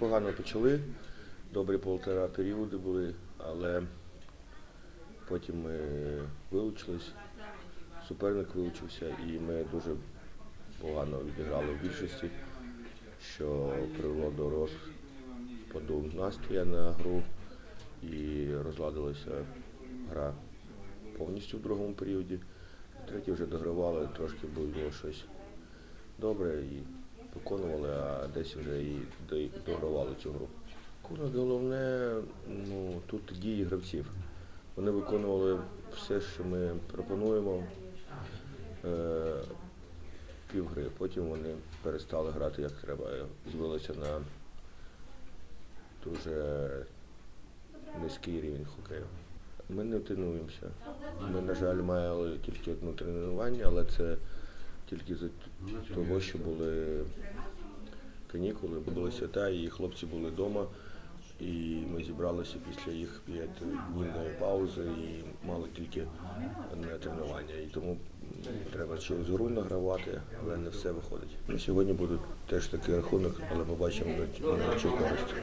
непогано почали. Добрі полтора періоди були, але потім ми вилучились, суперник вилучився і ми дуже погано відіграли в більшості, що привело до розпаду настрія на гру і розладилася гра повністю в другому періоді. Третій вже догравали, трошки було щось добре і виконували, десь вже і до- догравали цю гру. Куна головне ну, тут дії гравців. Вони виконували все, що ми пропонуємо е, півгри. Потім вони перестали грати як треба. Звелися на дуже низький рівень хокею. Ми не тренуємося. Ми, на жаль, мали тільки одне тренування, але це тільки з того, що були канікули, були свята, і хлопці були вдома. І ми зібралися після їх п'ятиднівної паузи і мали тільки одне тренування. І тому треба через гру награвати, але не все виходить. Сьогодні буде теж такий рахунок, але побачимо на чу користь.